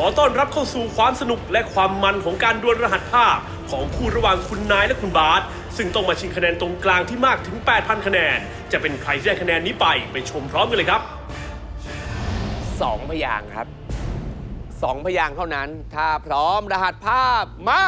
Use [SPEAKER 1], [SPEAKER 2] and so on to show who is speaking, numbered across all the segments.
[SPEAKER 1] ขอต้อนรับเข้าสู่ความสนุกและความมันของการดวลรหัสภาพ ของคู่ระหว่างคุณนายและคุณบาสซึ่งต้องมาชิงคะแนนตรงกลางที่มากถึง 8,000 คะแนน จะเป็นใครที่ได้คะแนนนี้ไปไปชมพร้อมกันเลยครับ
[SPEAKER 2] สองพยางค์ครับสองพยางค์เท่านั้น ถ้าพร้อมรหัสภาพมา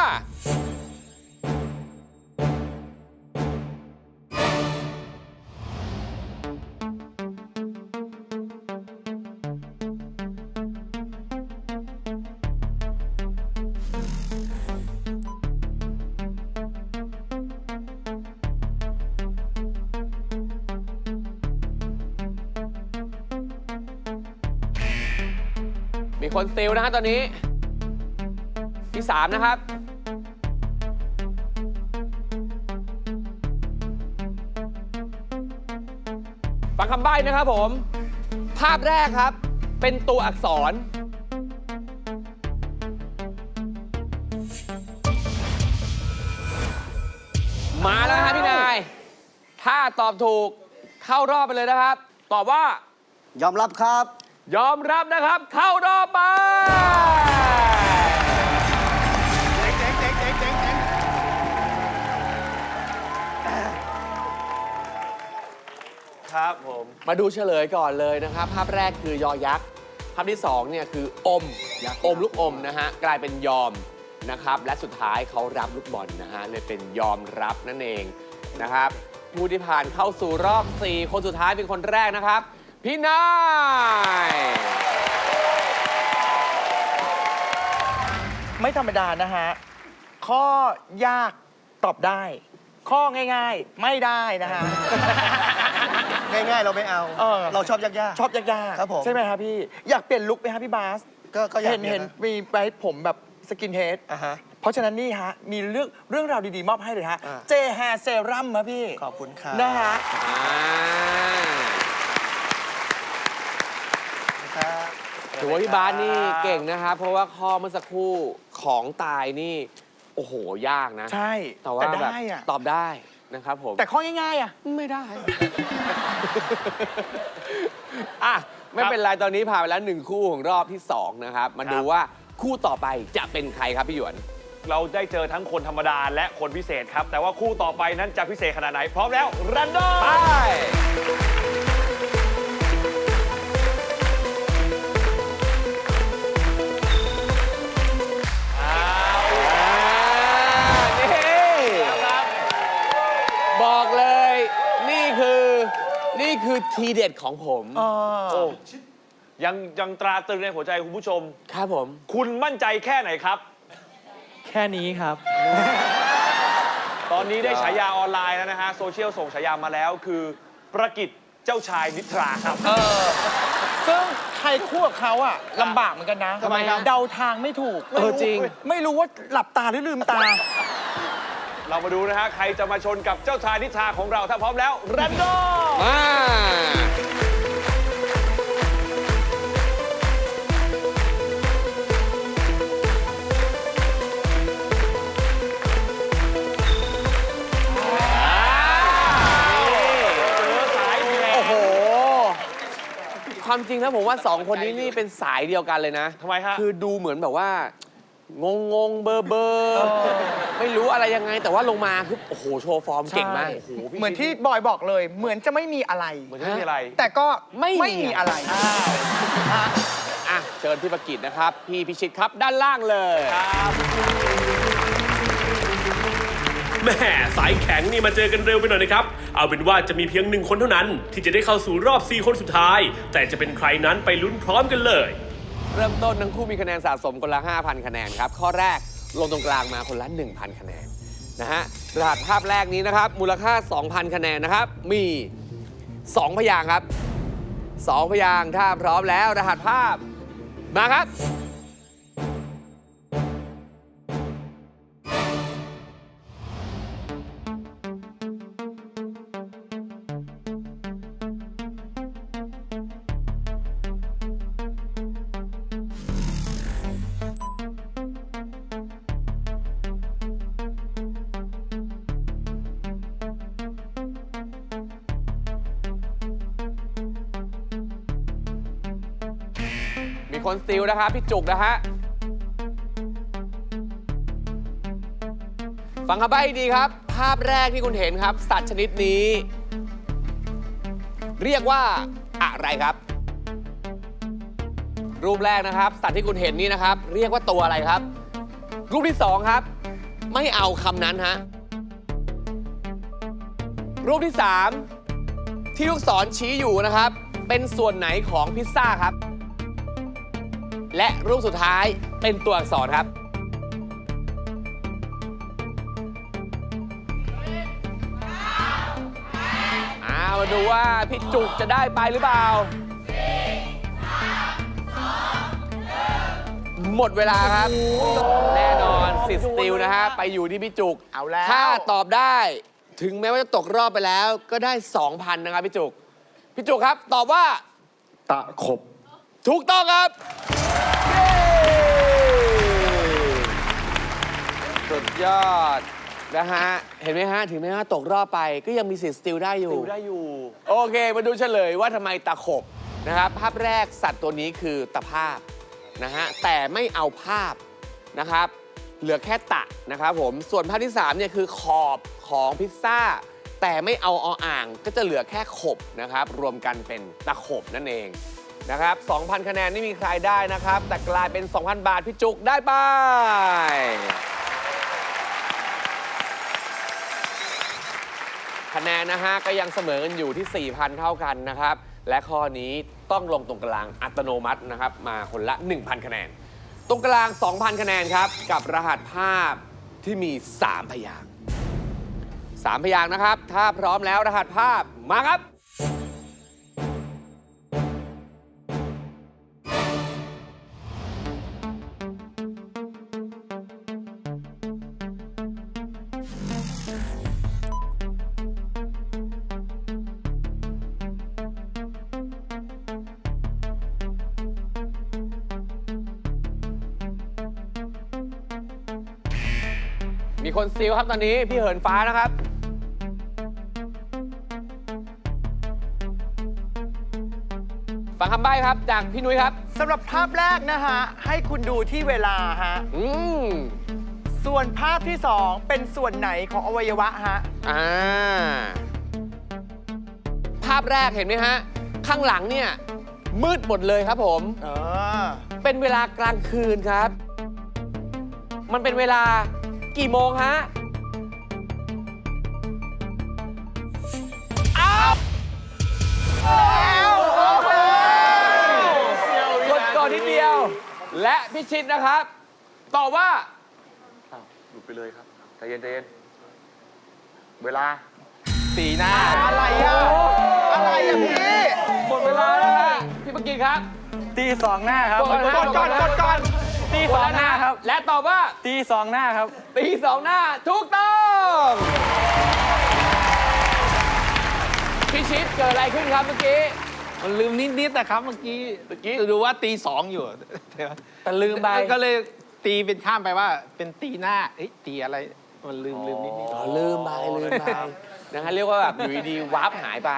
[SPEAKER 2] คนสติลนะฮะตอนนี้ ที่สามนะครับ ฟังคำใบ้นะครับผม ภาพแรกครับ เป็นตัวอักษร มาแล้วนะฮะพี่นาย ถ้าตอบถูกเข้ารอบไปเลยนะครับ ตอบว่า
[SPEAKER 3] ยอมรับครับ
[SPEAKER 2] ยอมรับนะครับ เข้ารอบไป
[SPEAKER 1] ครับผม
[SPEAKER 2] มาดูเฉลยก่อนเลยนะครับ ภาพแรกคือยอยักษ์ ภาพที่สองเนี่ยคืออมอมลูกอมนะฮะ กลายเป็นยอมนะครับ และสุดท้ายเขารับลูกบอลนะฮะ เลยเป็นยอมรับนั่นเองนะครับ ผู้ที่ผ่านเข้าสู่รอบ 4 คนสุดท้ายเป็นคนแรกนะครับ พี่นาย
[SPEAKER 4] ไม่ธรรมดานะฮะ ข้อยากตอบได้ ข้อง่ายๆ ไม่ได้นะฮะ
[SPEAKER 3] ง่ายๆ เราไม่เอา
[SPEAKER 4] เออ
[SPEAKER 3] เราชอบยากๆ
[SPEAKER 4] ชอบยากๆ
[SPEAKER 3] ครับผม
[SPEAKER 4] ใช่ไหมครับพี่ อยากเปลี่ยนลุคไหมฮะพี่บาส
[SPEAKER 3] ก็ก็อยาก
[SPEAKER 4] เห็น
[SPEAKER 3] ปลี่ย
[SPEAKER 4] เห็น
[SPEAKER 3] นะ
[SPEAKER 4] มีไว้ผมแบบสกินเฮด
[SPEAKER 3] อะฮะ
[SPEAKER 4] เพราะฉะนั้นนี่ฮะ มีเรื่องเรื่องราวดี ๆ มอบให้เลยฮะ
[SPEAKER 3] อ่า
[SPEAKER 4] เจแฮร์เซรั่มนะพี่
[SPEAKER 3] ขอบคุณครับ
[SPEAKER 4] นะฮะ
[SPEAKER 2] อ่า
[SPEAKER 3] ครับ
[SPEAKER 2] ถือว่าพี่บาสนี่เก่งนะครับ เพราะว่าข้อเมื่อสักครู่ของตายนี่ โอ้โห ยากนะ
[SPEAKER 4] ใช่
[SPEAKER 2] แต่ว่าแบบ
[SPEAKER 4] ได้อะ
[SPEAKER 2] ตอบได้นะครับผม
[SPEAKER 4] แต่ข้อง่ายๆอะ
[SPEAKER 2] ไม่ได้ อะ ไม่เป็นไร ตอนนี้ผ่านไปแล้วหนึ่งคู่ของรอบที่ 2 นะครับ มาดูว่าคู่ต่อไปจะเป็นใครครับพี่หยวน
[SPEAKER 5] เราได้เจอทั้งคนธรรมดาและคนพิเศษครับ แต่ว่าคู่ต่อไปนั้นจะพิเศษขนาดไหน พร้อมแล้ว รันดอม
[SPEAKER 2] ไป บอกเลย นี่คือนี่คือทีเด็ดของผม
[SPEAKER 4] อ๋อ
[SPEAKER 5] โอ้ยังยังตราตรึงในหัวใจคุณผู้ชม
[SPEAKER 2] ครับผม
[SPEAKER 5] คุณมั่นใจแค่ไหนครับ
[SPEAKER 6] แค่นี้ครับ
[SPEAKER 5] ตอนนี้ได้ฉายาออนไลน์แล้วนะฮะ โซเชียลส่งฉายามาแล้วคือประกิจเจ้าชายนิทราครับ
[SPEAKER 4] ซึ่งใครคู่กับเขาอะลำบากเหมือนกันนะ
[SPEAKER 2] ทำไมครับ
[SPEAKER 4] เดาทางไม่ถูก
[SPEAKER 2] เออจริง
[SPEAKER 4] ไม่รู้ว่าหลับตาหรือลืมตา
[SPEAKER 5] เรามาดูนะฮะ ใครจะมาชนกับเจ้าชายนิทราของเราถ้าพร้อมแล้ว รันดอม
[SPEAKER 2] มา
[SPEAKER 5] เจอสายแหว
[SPEAKER 2] โอ้
[SPEAKER 5] ก
[SPEAKER 2] โห ความจริงแล้วผมว่าสองคนนี้นี่เป็นสายเดียวกันเลยนะ
[SPEAKER 5] ทำไมฮะ
[SPEAKER 2] คือดูเหมือนแบบว่า งงงๆเบอร์เบอร์ไม่รู้อะไรยังไง แต่ว่าลงมาคือโอ้โหโชว์ฟอร์มเก่งมาก
[SPEAKER 4] ใช่เหมือนที่บอยบอกเลย เหมือนจะไม่มีอะไร
[SPEAKER 5] เหมือนจะไม่มีอะไร
[SPEAKER 4] แต่ก็
[SPEAKER 2] ไม่มี
[SPEAKER 4] ไม่มีอะไร
[SPEAKER 2] อะเชิญพี่ประกิตนะครับ พี่พิชิตครับด้านล่างเลย
[SPEAKER 1] แม่สายแข็งนี่มาเจอกันเร็วไปหน่อยนะครับ เอาเป็นว่าจะมีเพียงหนึ่งคนเท่านั้น ที่จะได้เข้าสู่รอบ 4 คนสุดท้าย แต่จะเป็นใครนั้นไปลุ้นพร้อมกันเลย
[SPEAKER 2] เริ่มต้นทั้งคู่มีคะแนนสะสมคนละ 5,000 คะแนนครับ ข้อแรกลงตรงกลางมาคนละ 1,000 คะแนนนะฮะรหัสภาพแรกนี้นะครับ มูลค่า 2,000 คะแนนนะครับ มี 2 พยางค์ครับ 2 พยางค์ถ้าพร้อมแล้วรหัสภาพมาครับ คนสติลนะครับพี่จุกนะฮะฟังคำใบ้ให้ดีครับ ภาพแรกที่คุณเห็นครับ สัตว์ชนิดนี้ เรียกว่าอะไรครับ รูปแรกนะครับ สัตว์ที่คุณเห็นนี่นะครับ เรียกว่าตัวอะไรครับ รูปที่สองครับ ไม่เอาคำนั้นฮะรูปที่สามที่ลูกศรชี้อยู่นะครับ เป็นส่วนไหนของพิซซ่าครับ และรูปสุดท้ายเป็นตัวอักษรครับอามาดูว่าพี่จุกจะได้ไปหรือเปล่า หมดเวลาครับ แน่นอนสิสติลนะฮะ ไปอยู่ที่พี่จุก
[SPEAKER 4] เอาแล้ว
[SPEAKER 2] ถ้าตอบได้ ถึงแม้ว่าจะตกรอบไปแล้ว ก็ได้ 2,000 นะครับพี่จุก พี่จุกครับ ตอบว่า
[SPEAKER 3] ตะขบ
[SPEAKER 2] ถูกต้องครับเย้สุดยอด นะฮะ เห็นไหมฮะ ถึงแม้ว่าตกรอบไปก็ยังมีสิทธิ์สติลได้อยู่
[SPEAKER 5] ติวได้อยู่
[SPEAKER 2] โอเค มาดูเฉลยว่าทำไมตะขบนะครับ ภาพแรกสัตว์ตัวนี้คือตะภาพนะฮะ แต่ไม่เอาภาพนะครับ เหลือแค่ตะนะครับผม ส่วนภาพที่3เนี่ยคือขอบของพิซซ่า แต่ไม่เอาออ่าง ก็จะเหลือแค่ขบนะครับ รวมกันเป็นตะขบนั่นเอง นะครับ 2,000 คะแนนไม่มีใครได้นะครับ แต่กลายเป็น 2,000 บาทพี่จุกได้ไป คะแนนนะฮะก็ยังเสมอกันอยู่ที่ 4,000 เท่ากันนะครับ และข้อนี้ต้องลงตรงกลางอัตโนมัตินะครับ มาคนละ 1,000 คะแนน ตรงกลาง 2,000 คะแนนครับ กับรหัสภาพที่มี 3 พยางค์3พยางค์นะครับ ถ้าพร้อมแล้วรหัสภาพมาครับ ซิลครับตอนนี้พี่เหินฟ้านะครับ ฟังคำใบ้ครับจากพี่นุ้ยครับ
[SPEAKER 4] สำหรับภาพแรกนะฮะ ให้คุณดูที่เวลาฮะ
[SPEAKER 2] อืม
[SPEAKER 4] ส่วนภาพที่สองเป็นส่วนไหนของอวัยวะฮะ
[SPEAKER 2] อ่า ภาพแรกเห็นไหมฮะ ข้างหลังเนี่ย มืดหมดเลยครับผม
[SPEAKER 4] เออ
[SPEAKER 2] เป็นเวลากลางคืนครับ มันเป็นเวลา กี่โมงฮะอ้าวกดก่อนนิดเดียว และพิชิตนะครับ ตอบว่า
[SPEAKER 5] หลุดไปเลยครับใจเย็นใจเย็นเวลา
[SPEAKER 2] สีหน้า
[SPEAKER 4] อะไรอะ อะไรอะพี่
[SPEAKER 2] หมดเวลาแล้วฮะพี่ปกินครับ
[SPEAKER 6] ตีสองหน้าครับ
[SPEAKER 2] กดก่อนกดก่อนกดก่อน
[SPEAKER 6] ตีสองหน้าครับ
[SPEAKER 2] และตอบว่า
[SPEAKER 6] ตีสองหน้าครับ
[SPEAKER 2] ตีสองหน้าถูกต้องพี่ชิดเกิดอะไรขึ้นครับเมื่อกี้
[SPEAKER 7] มันลืมนิดๆนะครับเมื่อกี้
[SPEAKER 2] เมื่อกี้
[SPEAKER 7] ดูว่าตีสองอยู่
[SPEAKER 2] แต่ลืมไป
[SPEAKER 7] ก็เลยตีเป็นข้ามไปว่า เป็นตีหน้าเอ้ยตีอะไรมันลืมลืมนิด
[SPEAKER 2] อ๋อลืมไปลืมไปนะฮะเรียกว่าแบบอยู่ดีๆวับหายไป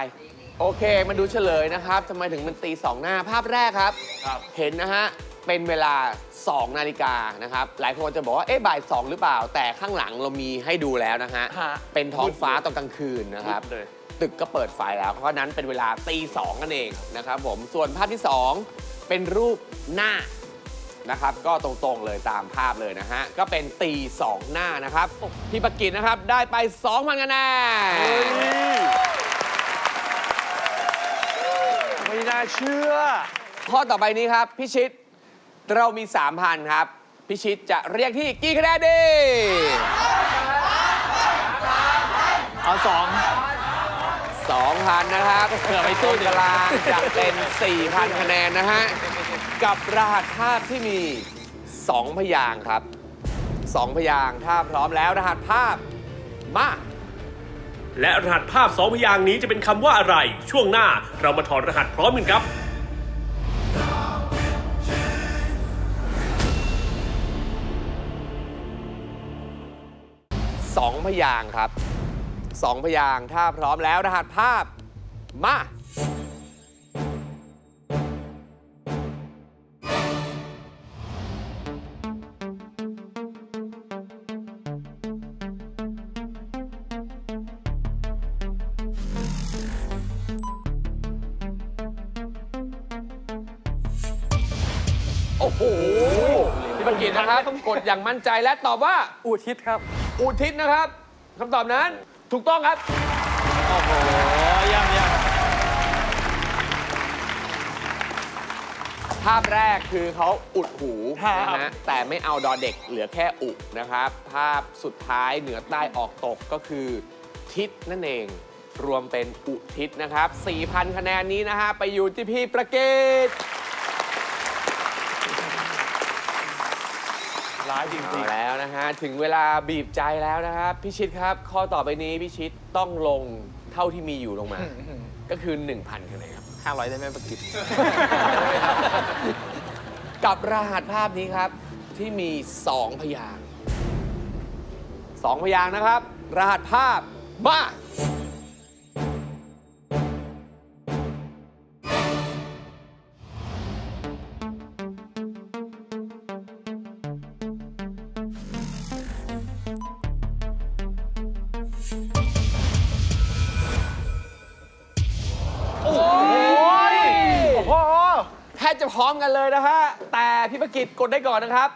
[SPEAKER 2] โอเคมาดูเฉลยนะครับทำไมถึงมันตีสองหน้าภาพแรกครับ เห็นนะฮะ เป็นเวลา 2 นาฬิกานะครับ หลายคนจะบอกว่า เอ๊ะบ่าย 2 หรือเปล่า แต่ข้างหลังเรามีให้ดูแล้วนะฮะ
[SPEAKER 4] ฮะ
[SPEAKER 2] เป็นท้องฟ้าตอนกลางคืนนะครับ
[SPEAKER 5] เลย
[SPEAKER 2] ตึกก็เปิดไฟแล้ว เพราะฉะนั้นเป็นเวลาตีสองนั่นเองนะครับผม ส่วนภาพที่ 2 เป็นรูปหน้านะครับ ก็ตรงๆเลยตามภาพเลยนะฮะ ก็เป็นตีสองหน้านะครับ พี่ปกิจนะครับได้ไป2,000คะแนน
[SPEAKER 5] ไม่น่าเชื่อ
[SPEAKER 2] ข้อต่อไปนี้ครับพิชิต เรามี 3,000 ครับ พิชิตจะเรียกที่กี่คะแนนดี
[SPEAKER 7] เอาสอง
[SPEAKER 2] 2,000 นะครับเผื่อไปสู้กลางจะเป็น 4,000 คะแนนนะฮะ กับรหัสภาพที่มี 2 พยางค์ครับ 2 พยางค์ถ้าพร้อมแล้วรหัสภาพมา
[SPEAKER 1] และรหัสภาพสองพยางค์นี้จะเป็นคำว่าอะไร ช่วงหน้าเรามาถอดรหัสพร้อมกันครับ
[SPEAKER 2] พยางครับสองพยางถ้าพร้อมแล้วรหัสภาพมา โอ้โหพี่ปังกินนะครับกดอย่างมั่นใจและตอบว่า
[SPEAKER 6] อุทิศครับ
[SPEAKER 2] อุทิศนะครับคำตอบนั้นถูกต้องครับ
[SPEAKER 5] โอ้โหย่ำย่
[SPEAKER 2] ภาพแรกคือเขาอุดหู
[SPEAKER 4] ครับ
[SPEAKER 2] นะฮะแต่ไม่เอาดอเด็กเหลือแค่อุนะครับ ภาพสุดท้ายเหนือใต้ออกตกก็คือ ทิศนั่นเอง รวมเป็นอุทิศนะครับ 4,000 คะแนนนี้นะฮะ ไปอยู่ที่พี่ประเกต
[SPEAKER 5] ร้ายจริ
[SPEAKER 2] เอา
[SPEAKER 5] ง
[SPEAKER 2] แล้วนะฮะ ถึงเวลาบีบใจแล้วนะครับพี่ชิดครับ ข้อต่อไปนี้พี่ชิดต้องลงเท่าที่มีอยู่ลงมา ก็คือ 1,000คะแนนครับ
[SPEAKER 7] ห้าร้อยได้ไหมประกิต
[SPEAKER 2] กับรหัสภาพนี้ครับ ที่มี 2 พยางค์สองพยางค์นะครับ รหัสภาพมา เลยนะฮะ แต่พี่ประกิตกดได้ก่อนนะครับ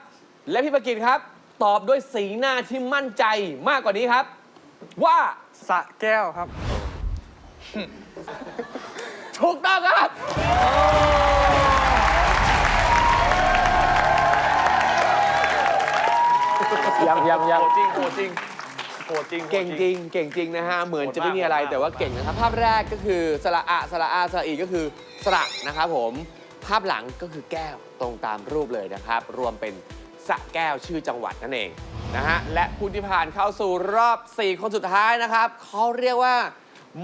[SPEAKER 2] และพี่ประกิตครับ ตอบด้วยสีหน้าที่มั่นใจมากกว่านี้ครับ ว่า
[SPEAKER 6] สระแก้วครับ
[SPEAKER 2] ถูกต้องครับ
[SPEAKER 7] ยังยัง
[SPEAKER 5] ๆ
[SPEAKER 7] ยัง
[SPEAKER 5] โหดจริงโหดจริงโหดจริง
[SPEAKER 2] เก่งจริง เก่งจริงนะฮะ เหมือนจะไม่มีอะไร
[SPEAKER 5] โหดมาก
[SPEAKER 2] แต่ว่าเก่งนะครับ ภาพแรกก็คือสระอะสระอาสระอีก็คือสระนะครับผม ภาพหลังก็คือแก้วตรงตามรูปเลยนะครับ รวมเป็นสระแก้วชื่อจังหวัดนั่นเองนะฮะและผู้ที่ผ่านเข้าสู่รอบ 4 คนสุดท้ายนะครับเขาเรียกว่า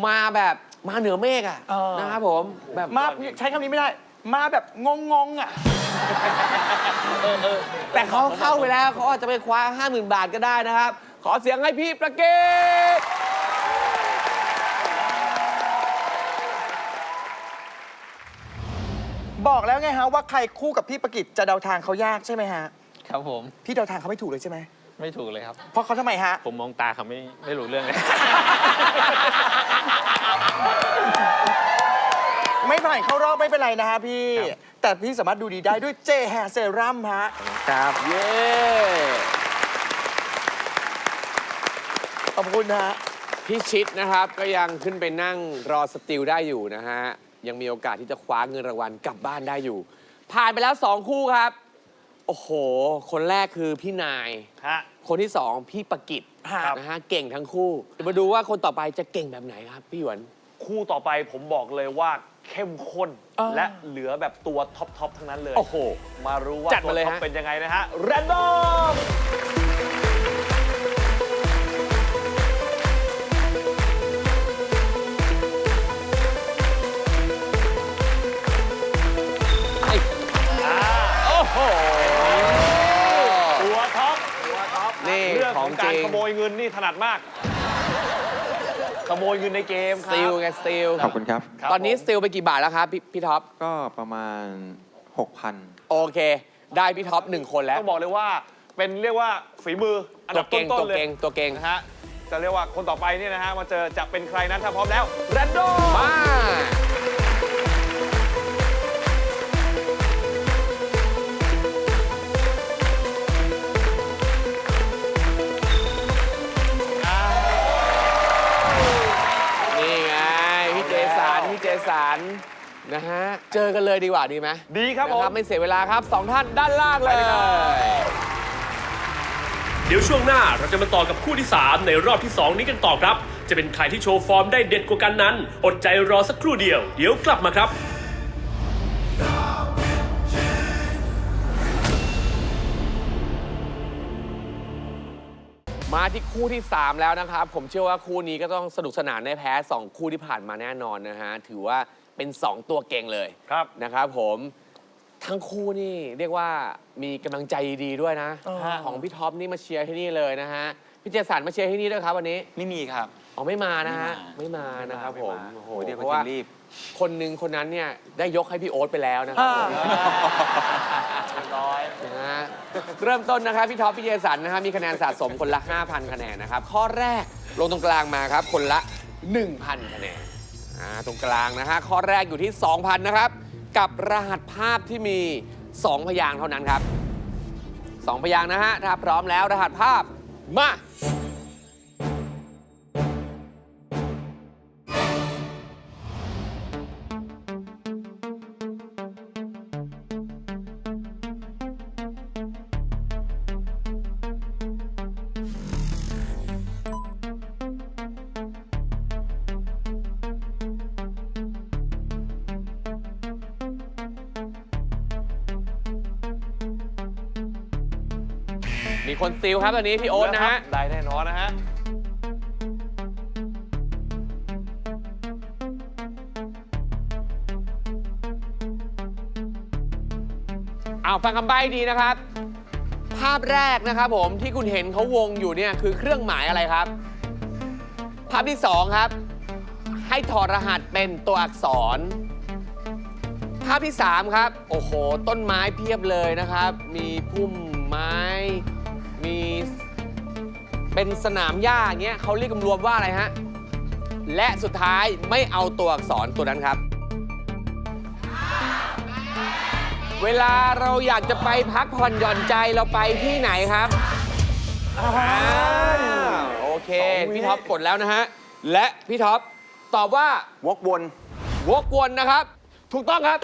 [SPEAKER 2] มาแบบมาเหนือเมฆอะ
[SPEAKER 4] เออ
[SPEAKER 2] นะครับผมแบบ
[SPEAKER 4] มาใช้คำนี้ไม่ได้ มาแบบงงงๆอะ
[SPEAKER 2] แต่เขาเข้าไปแล้วเขาอาจจะไปคว้า 50,000 บาทก็ได้นะครับ ขอเสียงให้พี่ประเกต
[SPEAKER 4] บอกแล้วไงฮะว่าใครคู่กับพี่ประกิตจะเดาทางเขายากใช่ไหมฮะ
[SPEAKER 7] ครับผม
[SPEAKER 4] พี่เดาทางเขาไม่ถูกเลยใช่ไหม
[SPEAKER 7] ไม่ถูกเลยครับ
[SPEAKER 4] เพราะเขาทำไมฮะ
[SPEAKER 7] ผมมองตาเขาไม่ไม่รู้เรื่องเลย
[SPEAKER 4] ไม่ผ่านเข้ารอบไม่เป็นไรนะฮะพี่
[SPEAKER 7] ครับ
[SPEAKER 4] แต่พี่สามารถดูดีได้ด้วยเจแฮเซรั่มฮะ
[SPEAKER 7] ครับ
[SPEAKER 2] เย้
[SPEAKER 4] ขอบคุณฮะ
[SPEAKER 2] พี่ชิดนะครับก็ยังขึ้นไปนั่งรอสติลได้อยู่นะฮะ ยังมีโอกาสที่จะคว้าเงินรางวัลกลับบ้านได้อยู่ ผ่านไปแล้ว 2 คู่ครับ โอ้โห คนแรกคือพี่นาย
[SPEAKER 5] ฮะ
[SPEAKER 2] คนที่ 2 พี่ประกิต
[SPEAKER 4] ครับ
[SPEAKER 2] นะฮะเก่งทั้งคู่เดี๋ยวมาดูว่าคนต่อไปจะเก่งแบบไหนครับ พี่หยวน
[SPEAKER 5] คู่ต่อไปผมบอกเลยว่าเข้มข้น
[SPEAKER 4] เออ
[SPEAKER 5] และเหลือแบบตัวท็อปทอปทั้งนั้นเลย
[SPEAKER 2] โอ้โห
[SPEAKER 5] มารู้ว่า
[SPEAKER 2] จัด
[SPEAKER 5] ตัว
[SPEAKER 2] มาเลย
[SPEAKER 5] ท็อป
[SPEAKER 2] ฮะ
[SPEAKER 5] เป็นยังไงนะฮะ แรนดอม รื่องของ
[SPEAKER 2] ของ
[SPEAKER 5] การ
[SPEAKER 2] จริง
[SPEAKER 5] ขโมยเงินนี่ถนัดมาก ขโมยเงินในเกม
[SPEAKER 2] ส
[SPEAKER 5] ค
[SPEAKER 2] ติล
[SPEAKER 5] รับ
[SPEAKER 2] ไงสติล
[SPEAKER 8] ขอบคุณครับ
[SPEAKER 5] ครับ
[SPEAKER 2] ตอนนี้
[SPEAKER 5] ผม
[SPEAKER 2] สติลไปกี่บาทแล้วครับพี่พี่ท็อป
[SPEAKER 8] ก็ประมาณ 6,000
[SPEAKER 2] โอเค ได้พี่ท็อปหนึ่งคนแล้ว
[SPEAKER 5] ต้องบอกเลยว่าเป็นเรียกว่าฝีมืออัน
[SPEAKER 2] ตั
[SPEAKER 5] ดั
[SPEAKER 2] ว
[SPEAKER 5] บ
[SPEAKER 2] เก่ง
[SPEAKER 5] ต้
[SPEAKER 2] ตัวน
[SPEAKER 5] ๆเลย
[SPEAKER 2] เก่งตัวเก่ง
[SPEAKER 5] นะฮะจะเรียกว่าคนต่อไปเนี่ยนะฮะมาเจอจะเป็นใครนั้นถ้าพร้อมแล้ว แรนดอม
[SPEAKER 2] มา นพี่เจสันนะฮะ เจอกันเลยดีกว่าดีไหม
[SPEAKER 5] ดีครับผม
[SPEAKER 2] นะไม่เสียเวลาครับสองท่านด้านล่างเลย
[SPEAKER 1] เดี๋ยวช่วงหน้าเราจะมาต่อกับคู่ที่ 3 ในรอบที่ 2 นี้กันต่อครับ จะเป็นใครที่โชว์ฟอร์มได้เด็ดกว่ากันนั้น อดใจรอสักครู่เดียว เดี๋ยวกลับมาครับ
[SPEAKER 2] มาที่คู่ที่ 3 แล้วนะครับ ผมเชื่อว่าคู่นี้ก็ต้องสนุกสนานไม่แพ้ 2 คู่ที่ผ่านมาแน่นอนนะฮะ ถือว่าเป็น 2 ตัวเก่งเลย
[SPEAKER 5] ครับ
[SPEAKER 2] นะครับผมทั้งคู่นี่เรียกว่ามีกำลังใจดีด้วยนะ
[SPEAKER 4] เออ
[SPEAKER 2] ของพี่ท็อปนี่มาเชียร์ที่นี่เลยนะฮะ พี่เจสันมาเชียร์ที่นี่ด้วยครับวันนี้
[SPEAKER 7] ไม่มีครับ
[SPEAKER 2] อ๋อไม่มานะฮะ
[SPEAKER 7] ไม่
[SPEAKER 2] ไม่
[SPEAKER 7] มา
[SPEAKER 2] มานะครับ
[SPEAKER 5] ไม่
[SPEAKER 2] ผม
[SPEAKER 5] มา
[SPEAKER 2] โอ้โห
[SPEAKER 7] โอ้เดี๋ยว
[SPEAKER 2] เพ
[SPEAKER 7] ไป
[SPEAKER 2] ราะว่า
[SPEAKER 7] รีบ
[SPEAKER 2] คนหนึ่งคนนั้นเนี่ยได้ยกให้พี่โอ๊ตไปแล้วนะครับผม
[SPEAKER 5] เรียบร้อย
[SPEAKER 2] นะฮะเริ่มต้นนะครับพี่ท็อปพี่เจสันนะครับมีคะแนนสะสมคนละ 5,000 คะแนนนะครับ ข้อแรกลงตรงกลางมาครับคนละ 1,000 คะแนนอ่าตรงกลางนะฮะข้อแรกอยู่ที่ 2,000 นะครับ กับรหัสภาพที่มี 2 พยางค์เท่านั้นครับ 2 พยางค์นะฮะถ้าพร้อมแล้วรหัสภาพมา มีคนซิลครับตอนนี้พี่โอ๊ตนะฮะ
[SPEAKER 5] ได้แน่นอนนะฮะ
[SPEAKER 2] เอาฟังคำใบ้ดีนะครับ ภาพแรกนะครับผมที่คุณเห็นเขาวงอยู่เนี่ยคือเครื่องหมายอะไรครับ ภาพที่สองครับ ให้ถอดรหัสเป็นตัวอักษร ภาพที่สามครับ โอ้โห ต้นไม้เพียบเลยนะครับ มีพุ่มไม้มี เป็นสนามหญ้าอย่างเงี้ยเขาเรียกรวมๆว่าอะไรฮะ และสุดท้ายไม่เอาตัวอักษรตัวนั้นครับ เวลาเราอยากจะไปพักผ่อนหย่อนใจเราไปที่ไหนครับอ่าโอเค พี่ท็อปกดแล้วนะฮะ และพี่ท็อปตอบว่าว
[SPEAKER 4] กวน
[SPEAKER 2] วกวนนะครับ ถูกต้องครับ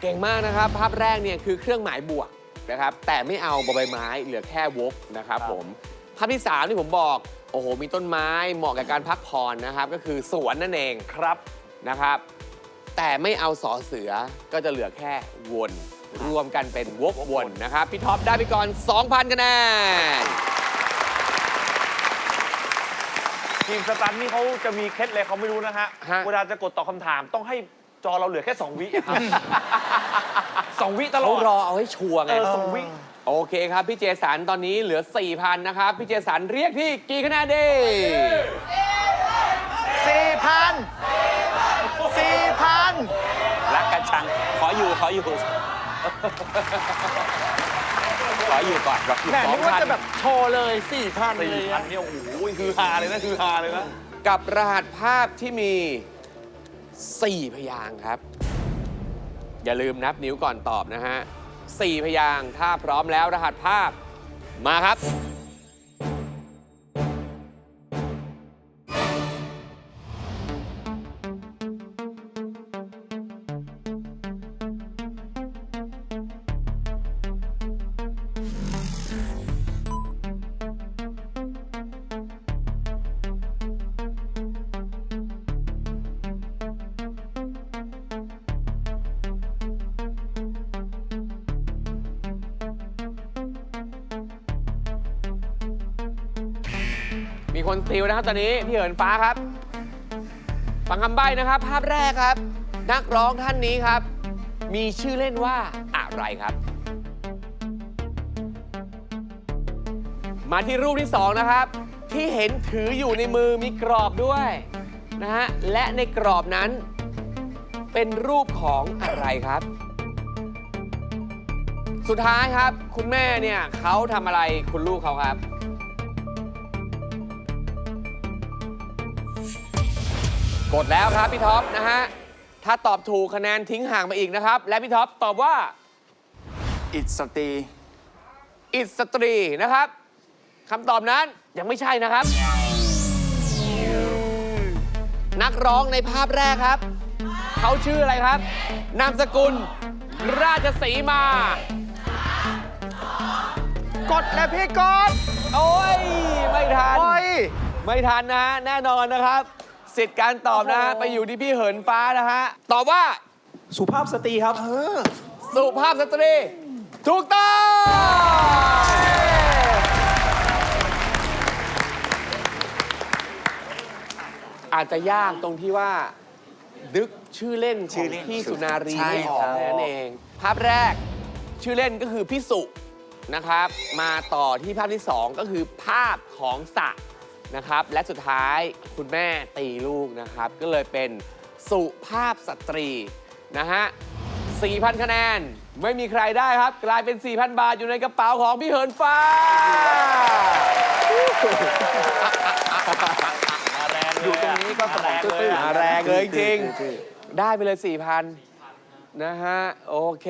[SPEAKER 2] เก่งมากนะครับ ภาพแรกเนี่ยคือเครื่องหมายบวกนะครับ แต่ไม่เอาบอใบไม้เหลือแค่วกนะครับผม ภาพที่สามที่ผมบอก โอ้โห มีต้นไม้เหมาะกับการพักผ่อนนะครับ ก็คือสวนนั่นเองครับนะครับ แต่ไม่เอาสอเสือก็จะเหลือแค่วนรวมกันเป็นวกวนนะครับ พี่ท็อปได้ไปก่อน 2,000คะแนน
[SPEAKER 5] ทีมสตันนี่เขาจะมีเคล็ดเลยเขาไม่รู้นะฮะ
[SPEAKER 2] ฮะ
[SPEAKER 5] เวลาจะกดตอบคำถามต้องให้ จอเราเหลือแค่ 2 วิอะครับ สองวิตลอ
[SPEAKER 2] เขา
[SPEAKER 5] ด
[SPEAKER 2] รอเอาให้ชัวร์ไง
[SPEAKER 5] เออสองวิ
[SPEAKER 2] โอเคครับ พี่เจสันตอนนี้เหลือ 4,000 นะครับ พี่เจสันเรียกที่กี่คะแนนดี
[SPEAKER 4] สี่พันสี่พัน
[SPEAKER 7] รักกันชัง ขออยู่ ขออยู่ ขออยู่ก่อน
[SPEAKER 4] แหมนึกว่าจะแบบโชว์เลยสี่พันเล
[SPEAKER 5] สี่
[SPEAKER 4] ย
[SPEAKER 5] พัน
[SPEAKER 4] อะ
[SPEAKER 5] เนี่ยโอ้โหคือฮาเลยนะคือฮาเลยนะ
[SPEAKER 2] กับรหัสภาพที่มี 4 พยางค์ครับ อย่าลืมนับนิ้วก่อนตอบนะฮะ4พยางค์ถ้าพร้อมแล้วรหัสภาพมาครับ มีคนซิลนะครับตอนนี้พี่เหินฟ้าครับ ฟังคำใบ้นะครับ ภาพแรกครับ นักร้องท่านนี้ครับ มีชื่อเล่นว่าอะไรครับ มาที่รูปที่2นะครับ ที่เห็นถืออยู่ในมือมีกรอบด้วยนะฮะและในกรอบนั้น เป็นรูปของอะไรครับ สุดท้ายครับ คุณแม่เนี่ยเขาทำอะไรคุณลูกเขาครับ กดแล้วครับพี่ท็อปนะฮะ ถ้าตอบถูกคะแนนทิ้งห่างไปอีกนะครับ และพี่ท็อปตอบว่า
[SPEAKER 4] อิสตรี
[SPEAKER 2] อิสตรีนะครับคำตอบนั้นยังไม่ใช่นะครับ นักร้องในภาพแรกครับ เขาชื่ออะไรครับ นามสกุล ราชสีมา
[SPEAKER 4] กดแล้วพี่กด
[SPEAKER 2] โอ้ย ไม่ทัน
[SPEAKER 4] โอ้ย
[SPEAKER 2] ไม่ทันนะฮะแน่นอนนะครับ สิทธิ์การตอบนะฮะไปอยู่ที่พี่เหินฟ้านะฮะตอบว่า
[SPEAKER 4] สุภาพสตรีครับ
[SPEAKER 2] สุภาพสตรีถูกต้องอาจจะยากตรงที่ว่านึกชื่อเล่นของพี่สุนารี
[SPEAKER 4] ใช่
[SPEAKER 2] ไม่ออก
[SPEAKER 4] ครับ
[SPEAKER 2] แค่นั้นเอง ภาพแรกชื่อเล่นก็คือพี่สุนะครับ มาต่อที่ภาพที่ 2 ก็คือภาพของสระ นะครับ และสุดท้ายคุณแม่ตีลูกนะครับ ก็เลยเป็นสุภาพสตรีนะฮะ 4,000 คะแนน ไม่มีใครได้ครับ กลายเป็น 4,000 บาทอยู่ในกระเป๋าของพี่เหินฟ้า
[SPEAKER 5] แรง
[SPEAKER 4] อยู่ตรงนี้ก็
[SPEAKER 3] อบสมองตื้อ
[SPEAKER 2] แรงเลยจริง ได้ไปเลย 4,000 นะฮะ โอเค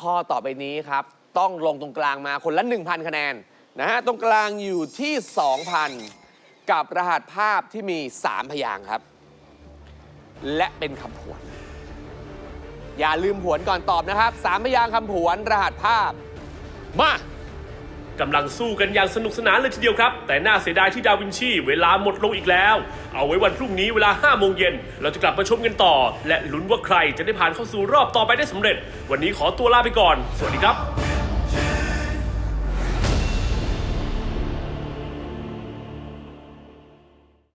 [SPEAKER 2] ข้อต่อไปนี้ครับ ต้องลงตรงกลางมาคนละ 1,000 คะแนน นะฮะ ตรงกลางอยู่ที่ 2,000 กับรหัสภาพที่มี 3 พยางค์ครับ และเป็นคำผวน อย่าลืมผวนก่อนตอบนะครับ 3 พยางค์คำผวนรหัสภาพ มา
[SPEAKER 1] กำลังสู้กันอย่างสนุกสนานเลยทีเดียวครับ แต่น่าเสียดายที่ดาวินชี เวลาหมดลงอีกแล้ว เอาไว้วันพรุ่งนี้เวลา5โมงเย็นเราจะกลับมาชมกันต่อ และลุ้นว่าใครจะได้ผ่านเข้าสู่รอบต่อไปได้สำเร็จ วันนี้ขอตัวลาไปก่อน สวัสดีครับ